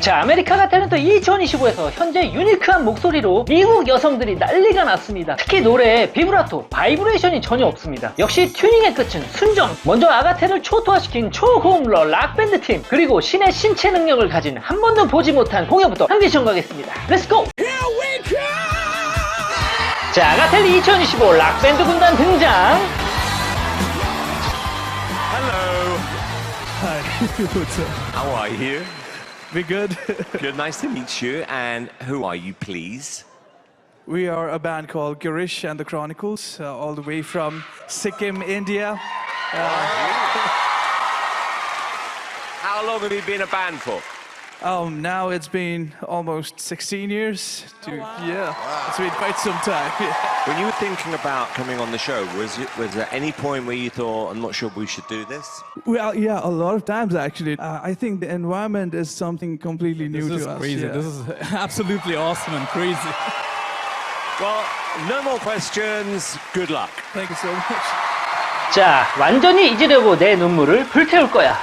자, 아메리카가 탤런트 2025에서 현재 유니크한 목소리로 미국 여성들이 난리가 났습니다. 특히 노래에 비브라토, 바이브레이션이 전혀 없습니다. 역시 튜닝의 끝은 순정. 먼저 아가테를 초토화시킨 초고음러 락밴드 팀, 그리고 신의 신체 능력을 가진 한 번도 보지 못한 공연부터 함께 시청하겠습니다. 렛츠고! 자, 아가텔리 2025 락밴드 군단 등장! Hello. Hi, what's up? How are you? We good? Good. Nice to meet you. And who are you, please? we are a band called Girish and the Chronicles, uh, all the way from Sikkim, India. How long have you been a band for? Um, now it's been almost 16 years. To, Yeah, it's been quite some time. yeah. When you were thinking about coming on the show, was it was there any point where you thought, "I'm not sure we should do this"? Well, yeah, a lot of times actually. Uh, I think the environment is something completely new This is to us. crazy. yeah. This is absolutely awesome and crazy. Well, no more questions. Good luck. Thank you so much. 자, 완전히 잊으려고 내 눈물을 불태울 거야.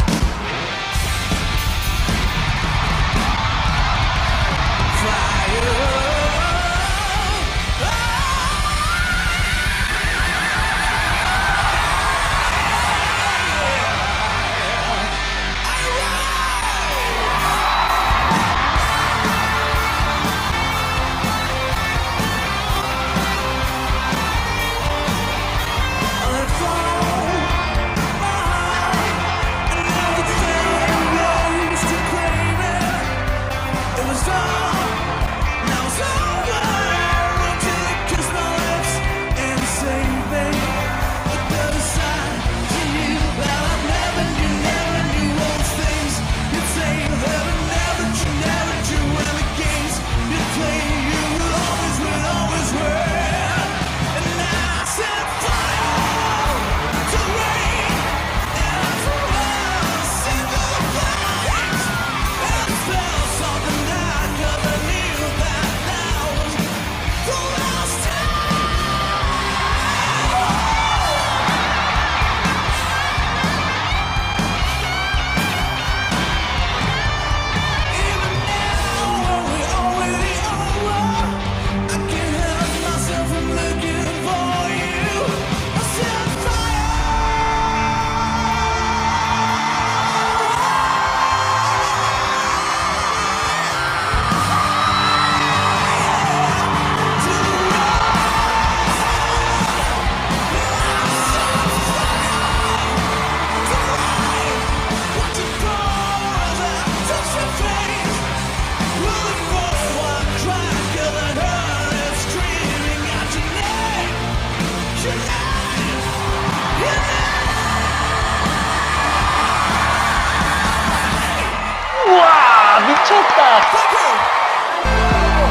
우와, 미쳤다.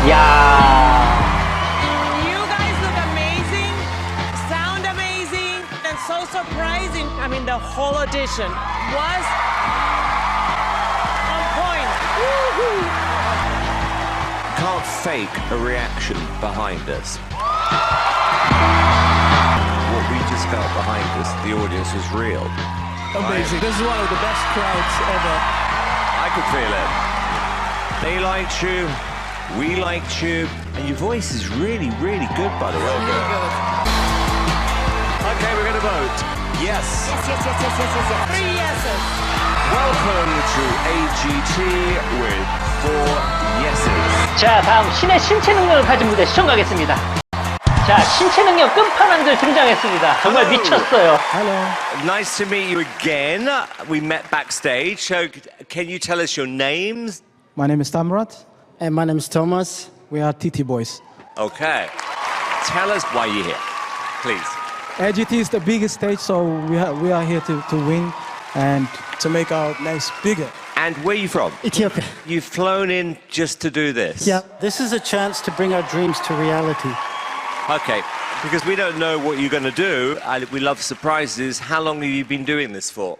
야. You guys look amazing, sound amazing, and so surprising. I mean, the whole audition was on point. Can't fake a reaction behind us. just felt behind us, the audience was real. Amazing. This is one of the best crowds ever. I could feel it. They liked you, we liked you, and your voice is really, really good, by the way. Okay, we're going to vote. Yes. Yes, yes, yes, yes, yes, yes, yes. Three yeses. Welcome to AGT with four yeses. 자, 다음 신의 신체 능력을 가진 무대 시청 가겠습니다. 자, 신체 능력 끝판왕들 등장했습니다. 정말 미쳤어요. Nice to meet you again. We met backstage. So, can you tell us your names? My name is Tamrat. And my name is Thomas. We are TT Boys. Okay. Tell us why you're here, please. AGT is the biggest stage, so we are, we are here to, to win and to make our names bigger. And where are you from? Ethiopia. You've flown in just to do this. Yeah, this is a chance to bring our dreams to reality. Okay. Because we don't know what you're going to do. I, we love surprises. How long have you been doing this for?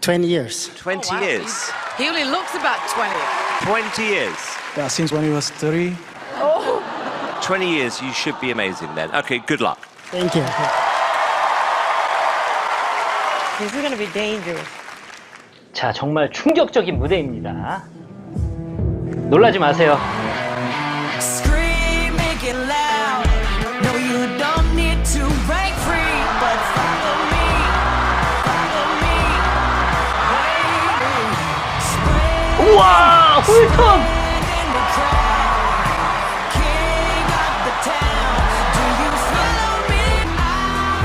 20 years. 20 Wow, years. he's- He only looks about 20. 20 years. Yeah, since when he was three. 20 years, you should be amazing then. Okay, good luck. Thank you. This is going to be dangerous. 자, 정말 충격적인 무대입니다. 놀라지 마세요. 우와! 홀턴!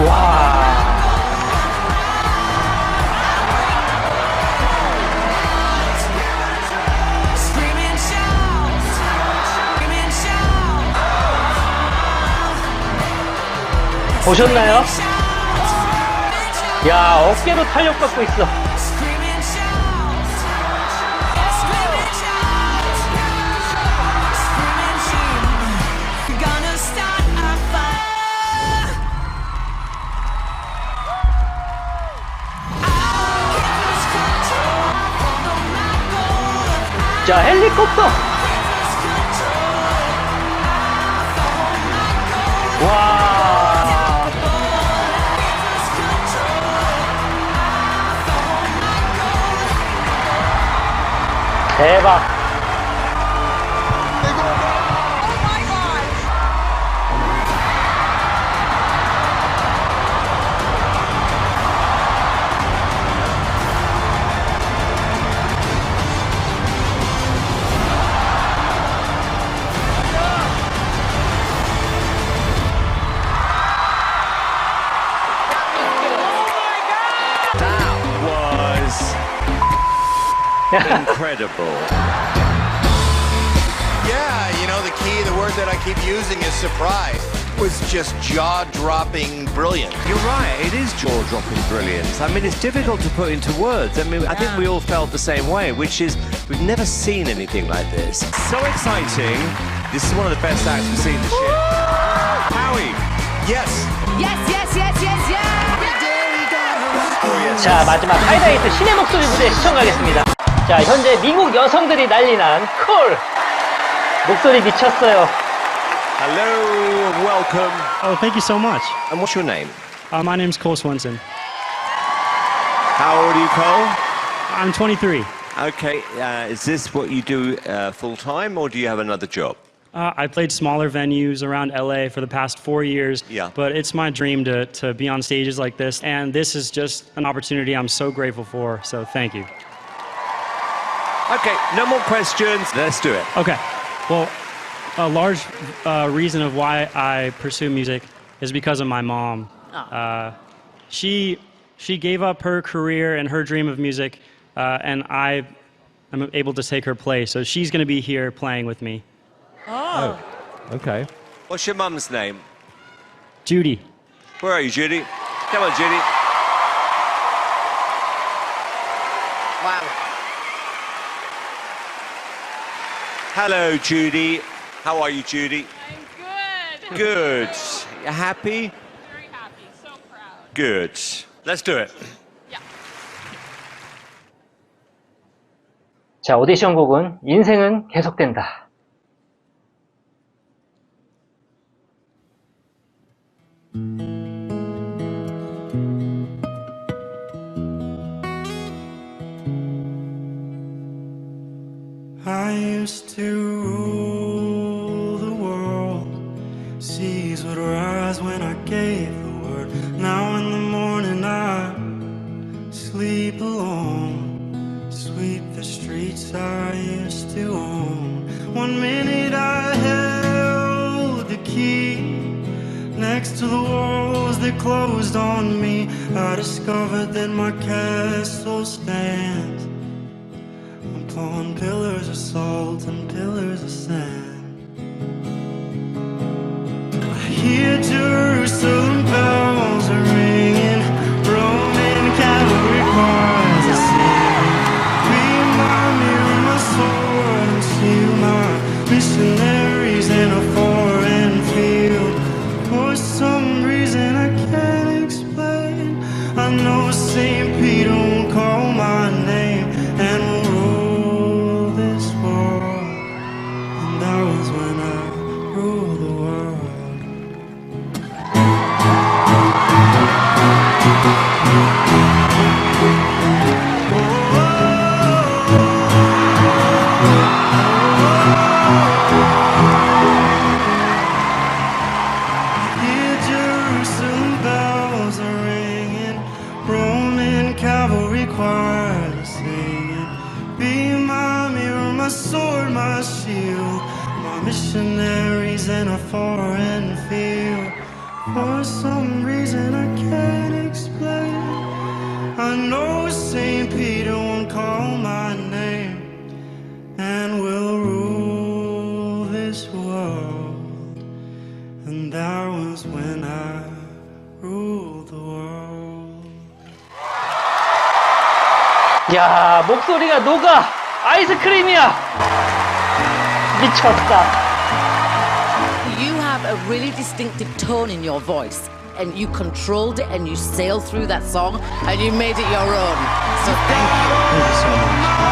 와. 보셨나요? 야, 어깨로 탄력 받고 있어. 자 헬리콥터. 와. 대박. incredible. Yeah, you know, the key, the word that I keep using is surprise. Was just jaw-dropping brilliant. You're right, it is jaw-dropping brilliance. I mean, it's difficult to put into words. I mean, I think we all felt the same way, which is we've never seen anything like this. So exciting. This is one of the best acts we've seen this year. Howie. Yes, Yes, yes, yes, yes, yes! 자, 마지막 하이라이트 신의 목소리 무대 시청 가겠습니다. 자, 현재 미국 여성들이 난리난 콜. 목소리 미쳤어요. Hello and welcome. Oh, thank you so much. And what's your name? Uh, my name's Cole Swenson. How old are you, Cole? I'm 23. Okay, uh, is this what you do uh, full time, or do you have another job? Uh, I played smaller venues around LA for the past four years. Yeah. But it's my dream to, to be on stages like this, and this is just an opportunity I'm so grateful for. So thank you. Okay, no more questions. Let's do it. Okay. Well, a large uh, reason of why I pursue music is because of my mom. Uh, she she gave up her career and her dream of music, uh, and I am able to take her place. So she's going to be here playing with me. Oh okay. What's your mum's name? Judy. Where are you, Judy? Come on, Judy. Wow. Hello, Judy. How are you, Judy? I'm good. Good. You happy? Very happy. So proud. Good. Let's do it. 자, 오디션 곡은 인생은 계속된다. To rule the world. Seas would rise when I gave the word. Now in the morning I sleep alone. Sweep the streets I used to own. One minute I held the key. Next to the walls that closed on me, I discovered that my castle stands upon pillars of salt and pillars of sand. Lonesome bells are ringing, Roman cavalry choir is singing. Be my mirror, my sword, my shield, my missionaries in a foreign field. For some reason I can't explain. I know St. Peter won't call my name, and will rule this world. 야, 목소리가 녹아! 아이스크림이야! 미쳤다. You have a really distinctive tone in your voice, and you controlled it and you sailed through that song and you made it your own. So thank you.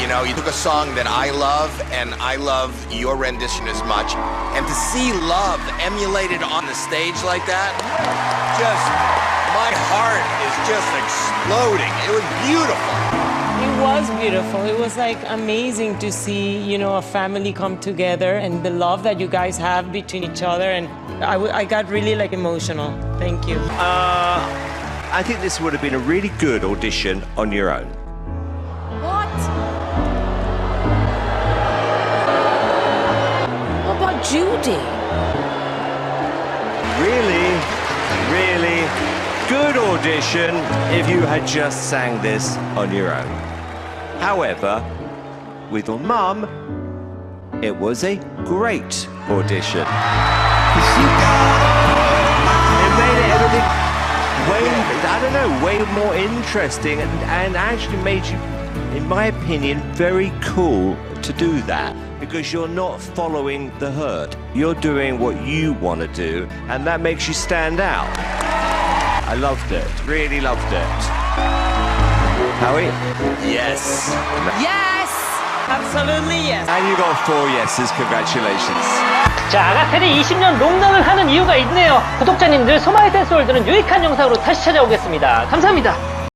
You know, you took a song that I love, and I love your rendition as much. And to see love emulated on the stage like that, just my heart is just exploding. It was beautiful. It was beautiful. It was like amazing to see, you know, a family come together and the love that you guys have between each other. And I, w- I got really like emotional. Thank you. Uh, I think this would have been a really good audition on your own. What? What about Judy? Really, really good audition if you had just sang this on your own. However, with your mum, it was a great audition. It made everything way, I don't know, way more interesting and, and actually made you, in my opinion, very cool to do that because you're not following the herd. You're doing what you want to do, and that makes you stand out. I loved it, really loved it. Howie? Yes. Yes! Absolutely yes. And you got four yeses, congratulations. 자, 아가텔이 20년 롱런을 하는 이유가 있네요. 구독자님들 소마이 댄스 월드는 유익한 영상으로 다시 찾아오겠습니다. 감사합니다.